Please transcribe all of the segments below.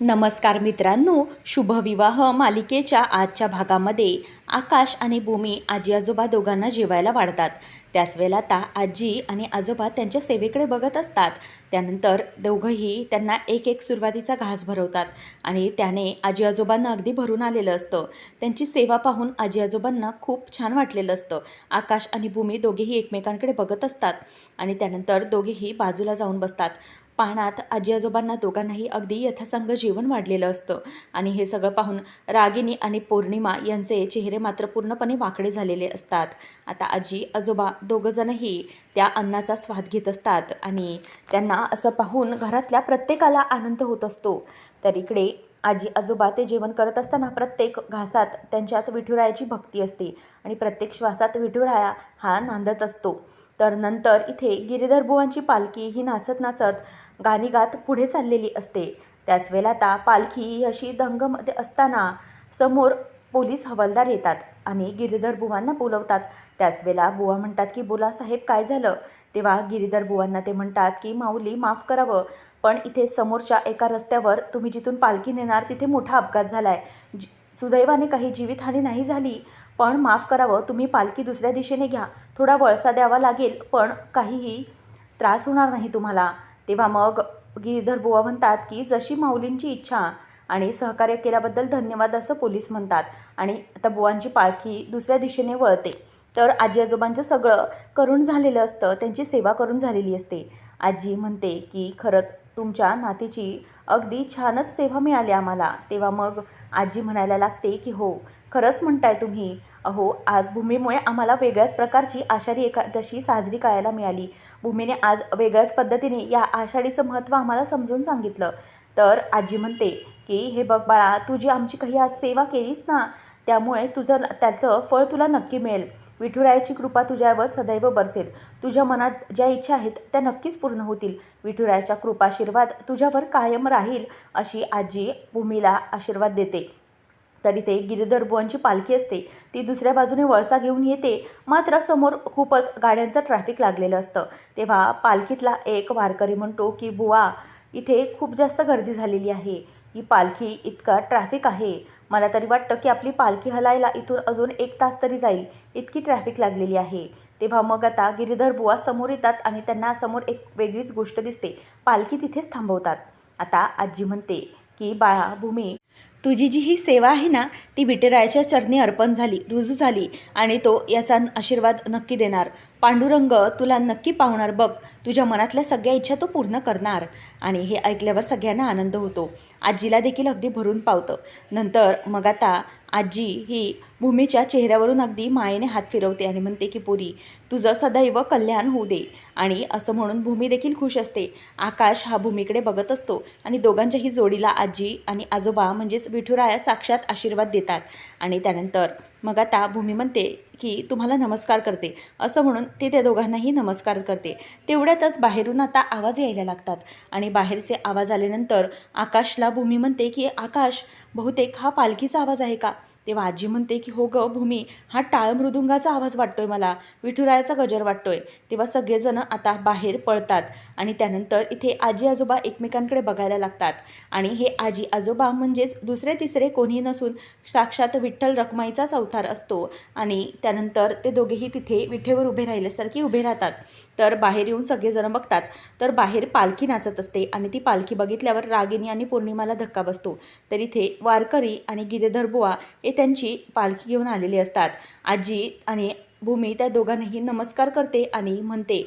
नमस्कार मित्रांनो शुभविवाह मालिकेच्या आजच्या भागामध्ये आकाश आणि भूमी आजी आजोबा दोघांना जेवायला वाढतात. त्याच वेळेला आता आजी आणि आजोबा त्यांच्या सेवेकडे बघत असतात. त्यानंतर दोघंही त्यांना एक एक सुरुवातीचा घास भरवतात आणि त्याने आजी आजोबांना अगदी भरून आलेलं असतं. त्यांची सेवा पाहून आजी आजोबांना खूप छान वाटलेलं असतं. आकाश आणि भूमी दोघेही एकमेकांकडे बघत असतात आणि त्यानंतर दोघेही बाजूला जाऊन बसतात. पाहण्यात आजी आजोबांना दोघांनाही अगदी यथासंग जेवण वाढलेलं असतं. आणि हे सगळं पाहून रागिनी आणि पौर्णिमा यांचे चेहरे मात्र पूर्णपणे वाकडे झालेले असतात. आता आजी आजोबा दोघंजणही त्या अन्नाचा स्वाद घेत असतात आणि त्यांना असं पाहून घरातल्या प्रत्येकाला आनंद होत असतो. तर इकडे आजी आजोबा ते जेवण करत असताना प्रत्येक घासात त्यांच्यात विठुरायाची भक्ती असते आणि प्रत्येक श्वासात विठुराया हा नांदत असतो. तर नंतर इथे गिरीधरबुवांची पालखी ही नाचत नाचत गाणी गात पुढे चाललेली असते. त्याच वेळेला आता पालखी ही अशी दंगमध्ये असताना समोर पोलीस हवालदार येतात आणि गिरीधर बुवांना बोलवतात. त्याच वेळेला बुवा म्हणतात की बोला साहेब काय झालं? तेव्हा गिरीधर बुवांना ते म्हणतात की माऊली माफ करावं. पण इथे समोरच्या एका रस्त्यावर तुम्ही जिथून पालखी नेणार तिथे मोठा अपघात झाला आहे सुदैवाने काही जीवितहानी नाही झाली. पण माफ करावं. तुम्ही पालखी दुसऱ्या दिशेने घ्या. थोडा वळसा द्यावा लागेल पण काहीही त्रास होणार नाही तुम्हाला. तेव्हा मग गिरीधर बुवा म्हणतात की जशी माऊलींची इच्छा आणि सहकार्य केल्याबद्दल धन्यवाद असं पोलीस म्हणतात. आणि आता बुवांची पालखी दुसऱ्या दिशेने वळते. तर आजी आजोबांचं सगळं करून झालेलं असतं. त्यांची सेवा करून झालेली असते. आजी म्हणते की खरंच तुमच्या नातीची अगदी छानच सेवा मिळाली आम्हाला. तेव्हा मग आजी म्हणायला लागते की हो खरंच म्हणताय तुम्ही. अहो आज भूमीमुळे आम्हाला वेगळ्याच प्रकारची आषाढी एकादशी साजरी करायला मिळाली. भूमीने आज वेगळ्याच पद्धतीने या आषाढीचं महत्त्व आम्हाला समजून सांगितलं. तर आजी म्हणते की हे बघ बाळा तू जी आमची काही आज सेवा केलीस ना त्यामुळे तुझं त्याचं फळ तुला नक्की मिळेल. विठुरायाची कृपा तुझ्यावर सदैव बरसेल. तुझ्या मनात ज्या इच्छा आहेत त्या नक्कीच पूर्ण होतील. विठुरायाच्या कृपाशीर्वाद तुझ्यावर कायम राहील अशी आजी भूमीला आशीर्वाद देते. तर इथे गिरीधर बुवांची पालखी असते. ती दुसऱ्या बाजूने वळसा घेऊन येते. मात्र समोर खूपच गाड्यांचं ट्रॅफिक लागलेलं असतं. तेव्हा पालखीतला एक वारकरी म्हणतो की बुवा इथे खूप जास्त गर्दी झालेली आहे. ही पालखी इतका ट्रॅफिक आहे. मला तरी वाटतं की आपली पालखी हलायला इथून अजून एक तास तरी जाईल. इतकी ट्रॅफिक लागलेली आहे. तेव्हा मग आता गिरीधर बुवा समोर येतात आणि त्यांना समोर एक वेगळीच गोष्ट दिसते. पालखी तिथेच थांबवतात. आता आजी म्हणते की बाळा भूमी तुझी जी ही सेवा आहे ना ती विठुरायाच्या चरणी अर्पण झाली रुजू झाली आणि तो याचा आशीर्वाद नक्की देणार. पांडुरंग तुला नक्की पावणार बघ तुझ्या मनातल्या सगळ्या इच्छा तो पूर्ण करणार. आणि हे ऐकल्यावर सगळ्यांना आनंद होतो. आजीला देखील अगदी भरून पावतं. नंतर मग आता आजी ही भूमीच्या चेहऱ्यावरून अगदी मायेने हात फिरवते आणि म्हणते की पुरी तुझं सदैव कल्याण होऊ दे. आणि असं म्हणून भूमी देखील खुश असते. आकाश हा भूमीकडे बघत असतो आणि दोघांच्याही जोडीला आजी आणि आजोबा म्हणजेच विठुराया साक्षात आशीर्वाद देतात. आणि त्यानंतर मग आता भूमी म्हणते की तुम्हाला नमस्कार करते. असं म्हणून ते त्या दोघांनाही नमस्कार करते. तेवढ्यातच बाहेरून आता आवाज यायला लागतात. आणि बाहेरचे आवाज आल्यानंतर आकाशला भूमी म्हणते की आकाश बहुतेक हा पालखीचा आवाज आहे का? तेव्हा आजी म्हणते की हो ग भूमी हा टाळ मृदुंगाचा आवाज वाटतोय मला. विठुरायाचा गजर वाटतोय. तेव्हा सगळेजण आता बाहेर पळतात आणि त्यानंतर इथे आजी आजोबा एकमेकांकडे बघायला लागतात. आणि हे आजी आजोबा म्हणजेच दुसरे तिसरे कोणी नसून साक्षात विठ्ठल रखमाईचाच अवतार असतो. आणि त्यानंतर ते दोघेही तिथे विठेवर उभे राहिल्यासारखे उभे राहतात. तर बाहेर येऊन सगळेजण बघतात. तर बाहेर पालखी नाचत असते आणि ती पालखी बघितल्यावर रागिनी आणि पौर्णिमाला धक्का बसतो. तर इथे वारकरी आणि गिरीधर बुवा हे त्यांची पालखी घेऊन आलेली असतात. आजी आणि भूमी त्या दोघांनाही नमस्कार करते आणि म्हणते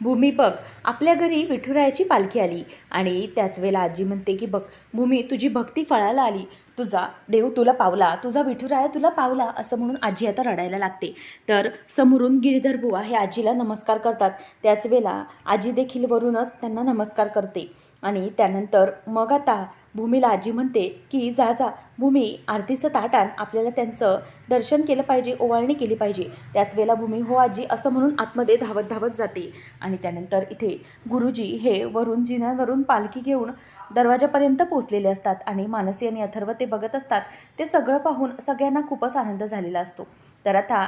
भूमी बघ आपल्या घरी विठुरायाची पालखी आली आणि त्याच वेळेला आजी म्हणते की बघ भूमी तुझी भक्ती फळाला आली. तुझा देव तुला पावला. तुझा विठुराया तुला पावला. असं म्हणून आजी आता रडायला लागते. तर समोरून गिरीधर बुवा हे आजीला नमस्कार करतात. त्याच वेळेला आजी देखील वरूनच त्यांना नमस्कार करते. आणि त्यानंतर मग आता भूमीला आजी म्हणते की जा जा भूमी आरतीचं ताटान आपल्याला त्यांचं दर्शन केलं पाहिजे ओवाळणी केली पाहिजे. त्याच वेळेला भूमी हो आजी असं म्हणून आतमध्ये धावत धावत जाते. आणि त्यानंतर इथे गुरुजी हे वरून जिन्यावरून पालखी घेऊन दरवाजापर्यंत पोचलेले असतात आणि मानसी आणि अथर्व ते बघत असतात. ते सगळं पाहून सगळ्यांना खूपच आनंद झालेला असतो. तर आता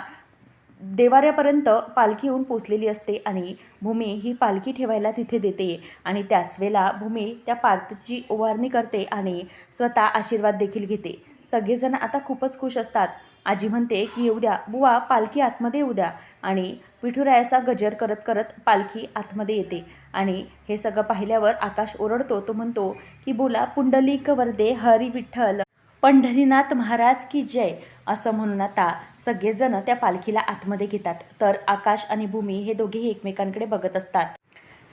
देवाऱ्यापर्यंत पालखी येऊन पोचलेली असते आणि भूमी ही पालखी ठेवायला तिथे देते. आणि त्याच वेळेला भूमी त्या पालखीची ओवारणी करते आणि स्वतः आशीर्वाद देखील घेते. सगळेजण आता खूपच खुश असतात. आजी म्हणते की येऊ द्या बुवा पालखी आतमध्ये येऊ द्या. आणि विठुरायाचा गजर करत करत पालखी आतमध्ये येते. आणि हे सगळं पाहिल्यावर आकाश ओरडतो. तो म्हणतो की बोला पुंडलिक वरदे हरी विठ्ठल. पंढरीनाथ महाराज की जय असं म्हणून आता सगळेजण त्या पालखीला आतमध्ये घेतात. तर आकाश आणि भूमी हे दोघेही एकमेकांकडे बघत असतात.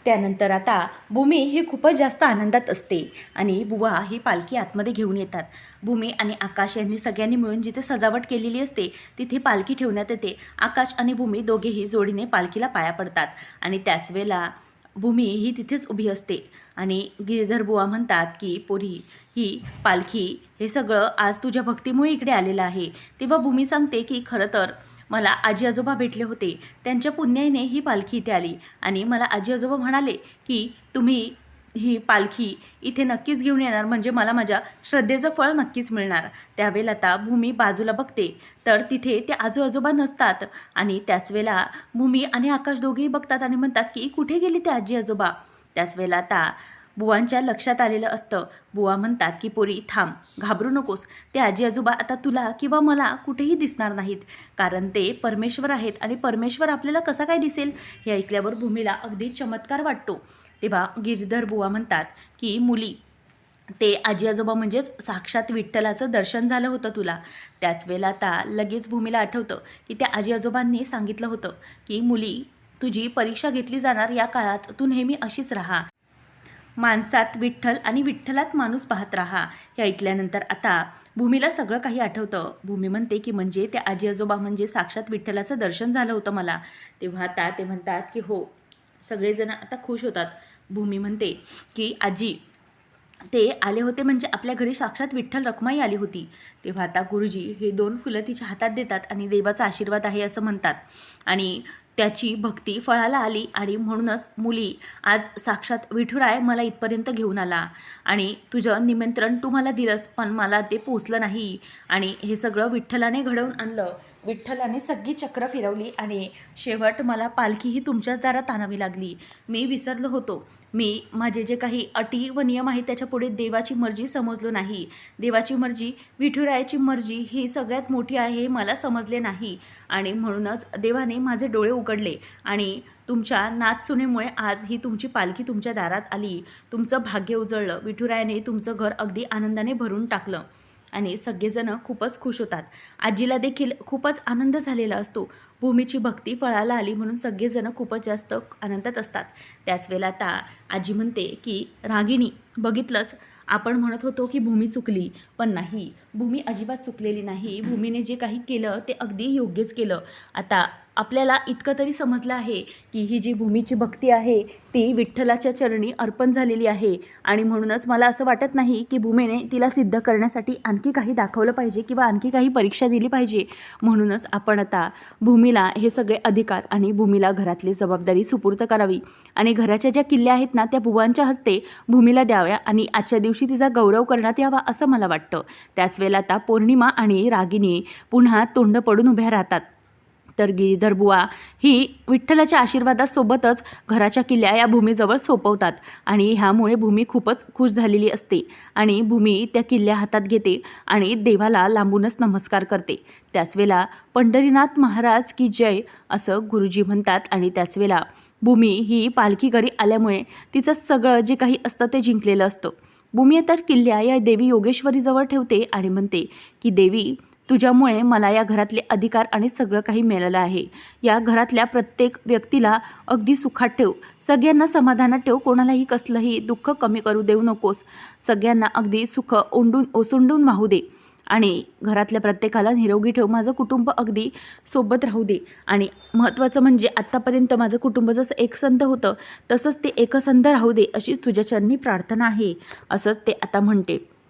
त्यानंतर आता भूमी ही खूपच जास्त आनंदात असते आणि बुवा ही पालखी आतमध्ये घेऊन येतात. भूमी आणि आकाश यांनी सगळ्यांनी मिळून जिथे सजावट केलेली असते तिथे पालखी ठेवण्यात येते. आकाश आणि भूमी दोघेही जोडीने पालखीला पाया पडतात आणि त्याच वेळेला भूमी ही तिथेच उभी असते. आणि गिरिधर बुवा म्हणतात की पोरी ही पालखी हे सगळं आज तुझ्या भक्तीमुळे इकडे आलेलं आहे तेव्हा भूमी सांगते की खरं तर मला आजी आजोबा भेटले होते. त्यांच्या पुण्याईने ही पालखी इथे आली. आणि मला आजी आजोबा म्हणाले की तुम्ही ही पालखी इथे नक्कीच घेऊन येणार म्हणजे मला माझ्या श्रद्धेचं फळ नक्कीच मिळणार. त्यावेळेला आता भूमी बाजूला बघते तर तिथे ते आजू आजोबा नसतात. आणि त्याच वेळेला भूमी आणि आकाश दोघेही बघतात आणि म्हणतात की कुठे गेली ते आजी आजोबा? त्याच वेळेला आता बुवांच्या लक्षात आलेलं असतं. बुवा म्हणतात की पोरी थांब घाबरू नकोस. ते आजी आजोबा आता तुला किंवा मला कुठेही दिसणार नाहीत. कारण ते परमेश्वर आहेत आणि परमेश्वर आपल्याला कसा काय दिसेल? हे ऐकल्यावर भूमीला अगदी चमत्कार वाटतो. तेव्हा गिरधर बुवा म्हणतात की मुली ते आजी आजोबा म्हणजेच साक्षात विठ्ठलाचं दर्शन झालं होतं तुला. त्याच वेळेला आता लगेच भूमीला आठवतं की त्या आजी आजोबांनी सांगितलं होतं की मुली तुझी परीक्षा घेतली जाणार या काळात. तू नेहमी अशीच राहा. माणसात विठ्ठल आणि विठ्ठलात माणूस पाहत राहा. हे ऐकल्यानंतर आता भूमीला सगळं काही आठवतं. भूमी म्हणते की म्हणजे त्या आजी आजोबा म्हणजे साक्षात विठ्ठलाचं दर्शन झालं होतं मला. तेव्हा आता ते म्हणतात की हो सगळेजण आता खुश होतात. भूमी म्हणते की आजी ते आले होते म्हणजे आपल्या घरी साक्षात विठ्ठल रखमाई आली होती. तेव्हा आता गुरुजी हे दोन फुलं तिच्या हातात देतात आणि देवाचा आशीर्वाद आहे असं म्हणतात. आणि त्याची भक्ती फळाला आली आणि म्हणूनच मुली आज साक्षात विठुराय मला इथपर्यंत घेऊन आला. आणि तुझं निमंत्रण तू मला दिलंस पण मला ते पोचलं नाही. आणि हे सगळं विठ्ठलाने घडवून आणलं. विठ्ठलाने सगळी चक्र फिरवली आणि शेवट मला पालखी ही तुमच्याच दारात आणावी लागली. मी विसरलो होतो. मी माझे जे काही अटी व नियम आहेत त्याच्यापुढे देवाची मर्जी समजलो नाही. देवाची मर्जी विठुरायाची मर्जी ही सगळ्यात मोठी आहे हे मला समजले नाही. आणि म्हणूनच देवाने माझे डोळे उघडले आणि तुमच्या नाचसुनेमुळे आज ही तुमची पालखी तुमच्या दारात आली. तुमचं भाग्य उजळलं. विठुरायाने तुमचं घर अगदी आनंदाने भरून टाकलं. आणि सगळेजण खूपच खुश होतात. आजीला देखील खूपच आनंद झालेला असतो. भूमीची भक्ती फळाला आली म्हणून सगळेजण खूपच जास्त आनंदात असतात. त्याच वेळेला आता आजी म्हणते की रागिणी बघितलंच आपण म्हणत होतो की भूमी चुकली पण नाही. भूमी अजिबात चुकलेली नाही. भूमीने जे काही केलं ते अगदी योग्यच केलं. आता आपल्याला इतकं तरी समजलं आहे की ही जी भूमीची भक्ती आहे ती विठ्ठलाच्या चरणी अर्पण झालेली आहे. आणि म्हणूनच मला असं वाटत नाही की भूमीने तिला सिद्ध करण्यासाठी आणखी काही दाखवलं पाहिजे किंवा आणखी काही परीक्षा दिली पाहिजे. म्हणूनच आपण आता भूमीला हे सगळे अधिकार आणि भूमीला घरातली जबाबदारी सुपूर्त करावी. आणि घराच्या ज्या किल्ल्या आहेत ना त्या बुवांच्या हस्ते भूमीला द्याव्या आणि आजच्या दिवशी तिचा गौरव करण्यात यावा असं मला वाटतं. त्याच वेळेला आता पौर्णिमा आणि रागिनी पुन्हा तोंड पडून उभ्या राहतात. तर गिरीधर बुवा ही विठ्ठलाच्या आशीर्वादासोबतच घराच्या किल्ल्या या भूमीजवळ सोपवतात आणि ह्यामुळे भूमी खूपच खुश झालेली असते आणि भूमी त्या किल्ल्या हातात घेते आणि देवाला लांबूनच नमस्कार करते. त्याच वेळेला पंढरीनाथ महाराज की जय असं गुरुजी म्हणतात आणि त्याच वेळेला भूमी ही पालखी घरी आल्यामुळे तिचं सगळं जे काही असतं ते जिंकलेलं असतं. भूमी तर किल्ल्या या देवी योगेश्वरीजवळ ठेवते आणि म्हणते की देवी तुझ्यामुळे मला या घरातले अधिकार आणि सगळं काही मिळालं आहे. या घरातल्या प्रत्येक व्यक्तीला अगदी सुखात ठेव. सगळ्यांना समाधानात ठेव. कोणालाही कसलंही दुःख कमी करू देऊ नकोस. सगळ्यांना अगदी सुख ओंडून ओसंडून वाहू दे. आणि घरातल्या प्रत्येकाला निरोगी ठेव. माझं कुटुंब अगदी सोबत राहू दे. आणि महत्त्वाचं म्हणजे आत्तापर्यंत माझं कुटुंब जसं एकसंध होतं तसंच ते एकसंध राहू दे अशीच तुझ्या चरणी प्रार्थना आहे. असंच ते आता म्हणते.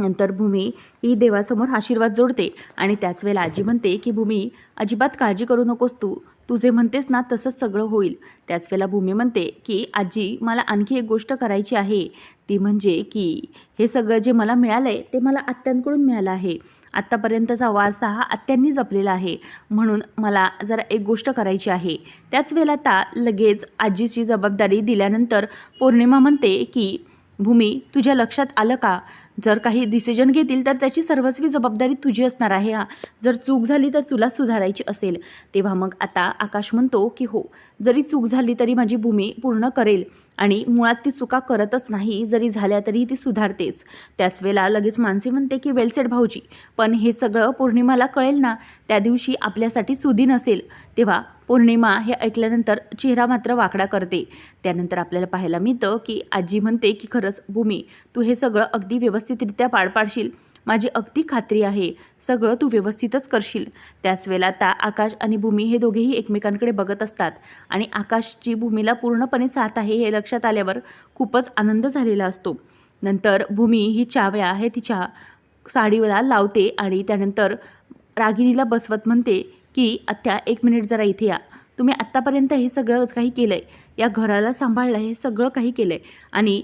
नंतर भूमी ही देवासमोर आशीर्वाद जोडते आणि त्याच वेळेला आजी म्हणते की भूमी अजिबात काळजी करू नकोस तू. तू जे म्हणतेस ना तसंच सगळं होईल. त्याच वेळेला भूमी म्हणते की आजी मला आणखी एक गोष्ट करायची आहे. ती म्हणजे की हे सगळं जे मला मिळालं आहे ते मला आत्यांकडून मिळालं आहे. आत्तापर्यंतचा वारसा हा आत्यांनी जपलेला आहे. म्हणून मला जरा एक गोष्ट करायची आहे. त्याच वेळेला आता लगेच आजीची जबाबदारी दिल्यानंतर पौर्णिमा म्हणते की भूमी तुझ्या लक्षात आलं का? जर काही डिसिजन घेतील तर त्याची सर्वस्वी जबाबदारी तुझी असणार आहे हा. जर चूक झाली तर तुला सुधारायची असेल. तेव्हा मग आता आकाश म्हणतो की हो जरी चूक झाली तरी माझी भूमी पूर्ण करेल. आणि मुळात ती चुका करतच नाही जरी झाल्या तरी ती सुधारतेच. त्याच वेळेला लगेच मानसी म्हणते की वेलसेड भाऊजी पण हे सगळं पौर्णिमाला कळेल ना? त्या दिवशी आपल्यासाठी सुदीन असेल तेव्हा पौर्णिमा हे ऐकल्यानंतर चेहरा मात्र वाकडा करते. त्यानंतर आपल्याला पाहायला मिळतं की आजी म्हणते की खरंच भूमी तू हे सगळं अगदी व्यवस्थितरित्या पार पाडशील. माझी अगदी खात्री आहे. सगळं तू व्यवस्थितच करशील. त्याच वेळेला आता आकाश आणि भूमी हे दोघेही एकमेकांकडे बघत असतात. आणि आकाशची भूमीला पूर्णपणे साथ आहे हे लक्षात आल्यावर खूपच आनंद झालेला असतो. नंतर भूमी ही चाव्या हे तिच्या साडीला लावते आणि त्यानंतर रागिणीला बसवत म्हणते की आत्या एक मिनिट जरा इथे या. तुम्ही आत्तापर्यंत हे सगळं काही केलं आहे या घराला सांभाळलं हे सगळं काही केलं आहे आणि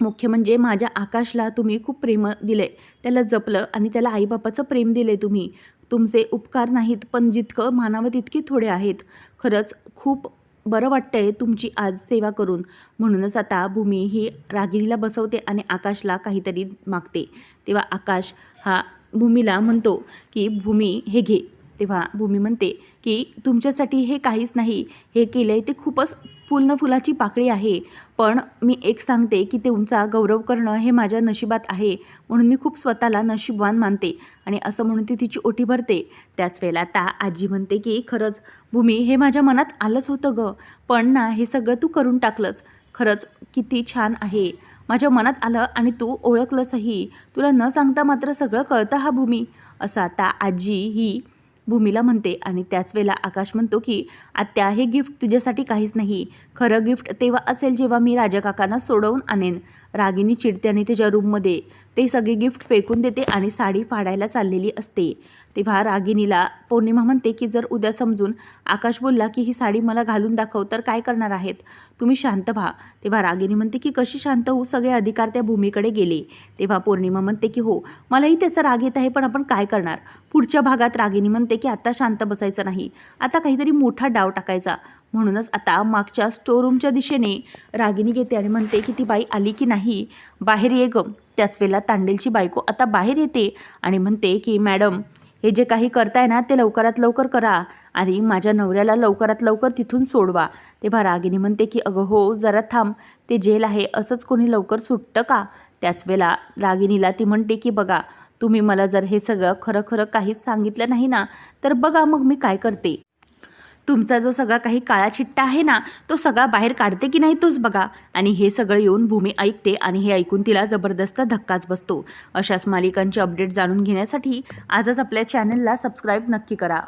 मुख्य म्हणजे माझ्या आकाशला तुम्ही खूप प्रेम दिलं. आहे त्याला जपलं आणि त्याला आईबापाचं प्रेम दिले तुम्ही. तुमचे उपकार नाहीत पण जितकं मानावं तितके थोडे आहेत. खरंच खूप बरं वाटतंय तुमची आज सेवा करून. म्हणूनच आता भूमी ही रागिणीला बसवते आणि आकाशला काहीतरी मागते. तेव्हा आकाश हा भूमीला म्हणतो की भूमी हे घे. तेव्हा भूमी म्हणते की तुमच्यासाठी हे काहीच नाही. हे केलं आहे ते खूपच पूर्ण फुलाची पाकळी आहे. पण मी एक सांगते की तुमचा गौरव करणं हे माझ्या नशिबात आहे. म्हणून मी खूप स्वतःला नशीबवान मानते आणि असं म्हणून ती तिची ओटी भरते. त्याच वेळेला ता आजी म्हणते की खरंच भूमी हे माझ्या मनात आलंच होतं गं. पण ना हे सगळं तू करून टाकलंस. खरंच किती छान आहे. माझ्या मनात आलं आणि तू ओळखलंसही. तुला न सांगता मात्र सगळं कळतं हा भूमी. असं आता आजी ही भूमीला म्हणते आणि त्याच वेळेला आकाश म्हणतो की आत्या हे गिफ्ट तुझ्यासाठी काहीच नाही. खरं गिफ्ट तेव्हा असेल जेव्हा मी राजा काकांना सोडवून आणेन. रागिनी चिडते आणि त्याच्या रूममध्ये ते सगळे गिफ्ट फेकून देते आणि साडी फाडायला चाललेली असते. तेव्हा रागिनीला पौर्णिमा म्हणते की जर उद्या समजून आकाश बोलला की ही साडी मला घालून दाखव तर काय करणार आहेत? तुम्ही शांत व्हा. तेव्हा रागिनी म्हणते की कशी शांत होऊ? सगळे अधिकार त्या भूमीकडे गेले. तेव्हा पौर्णिमा म्हणते की हो मलाही त्याचा राग येत आहे पण आपण काय करणार? पुढच्या भागात रागिनी म्हणते की आत्ता शांत बसायचं नाही. आता काहीतरी मोठा डाव टाकायचा. म्हणूनच आता मागच्या स्टोरूमच्या दिशेने रागिनी घेते आणि म्हणते की ती बाई आली की नाही बाहेर ये गं. त्याच वेळेला तांडेलची बायको आता बाहेर येते आणि म्हणते की मॅडम हे जे काही करताय ना ते लवकरात लवकर करा आणि माझ्या नवऱ्याला लवकरात लवकर तिथून सोडवा. तेव्हा रागिनी म्हणते की अगं हो जरा थांब. ते जेल आहे असंच कोणी लवकर सुटतं का? त्याच वेळेला रागिनीला ती म्हणते की बघा तुम्ही मला जर हे सगळं खरं खरं काहीच सांगितलं नाही ना तर बघा मग मी काय करते. तुमचा जो सगळा काही काळा चिट्टा आहे ना तो सगळा बाहेर काढते की नाही तोच बघा. आणि हे सगळं येऊन भूमी ऐकते आणि हे ऐकून तिला जबरदस्त धक्काच बसतो. अशाच मालिकांची अपडेट जाणून घेण्यासाठी आजच आपल्या चॅनलला सबस्क्राईब नक्की करा.